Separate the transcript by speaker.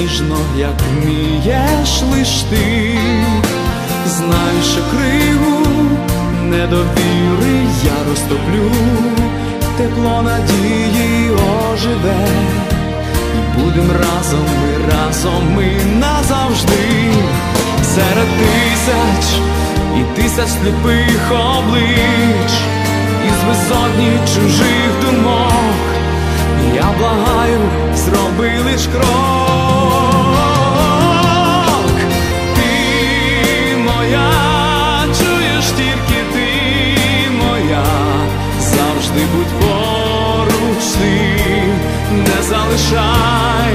Speaker 1: ніжно, як вмієш лиш ти, знаю, що криву недовіри я розтоплю, тепло надії оживе, і будем разом, ми разом, ми назавжди. Серед тисяч і тисяч сліпих облич, із безодні чужих думок, я благаю, зроби лиш крок. Залишай,